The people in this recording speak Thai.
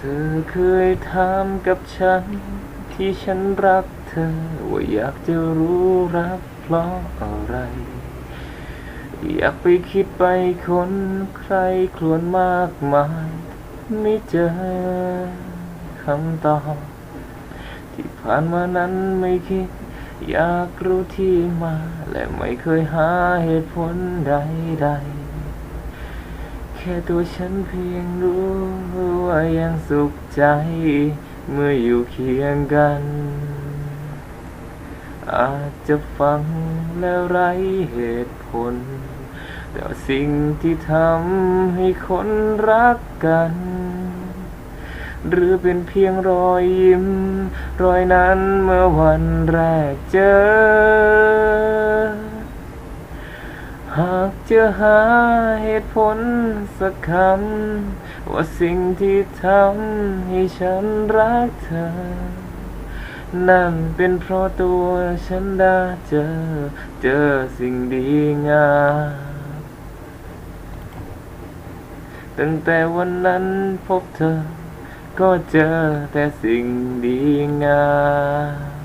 เธอเคยถามกับฉัน ที่ฉันรักเธอ ว่าอยากจะรู้รักเพราะอะไร อยากไปคิดไปคนใครครวญมากมาย ไม่เจอคำตอบที่ผ่านมานั้นไม่คิด อยากรู้ที่มา และไม่เคยหาเหตุผลใดๆ แค่ตัวฉันเพียงรู้ ว่ายังสุขใจ เมื่ออยู่เคียงกัน อาจจะฟังแล้วไรเหตุผล แต่สิ่งที่ทำให้คนรักกัน หรือเป็นเพียงรอยยิ้ม รอยนั้นเมื่อวันแรกเจอ หากจะหาเหตุผลสักคำว่าสิ่งที่ทำให้ฉันรักเธอ นั่นเป็นเพราะตัวฉันได้เจอ เจอสิ่งดีงามตั้งแต่วันนั้นพบเธอ ก็เจอแต่สิ่งดีงาม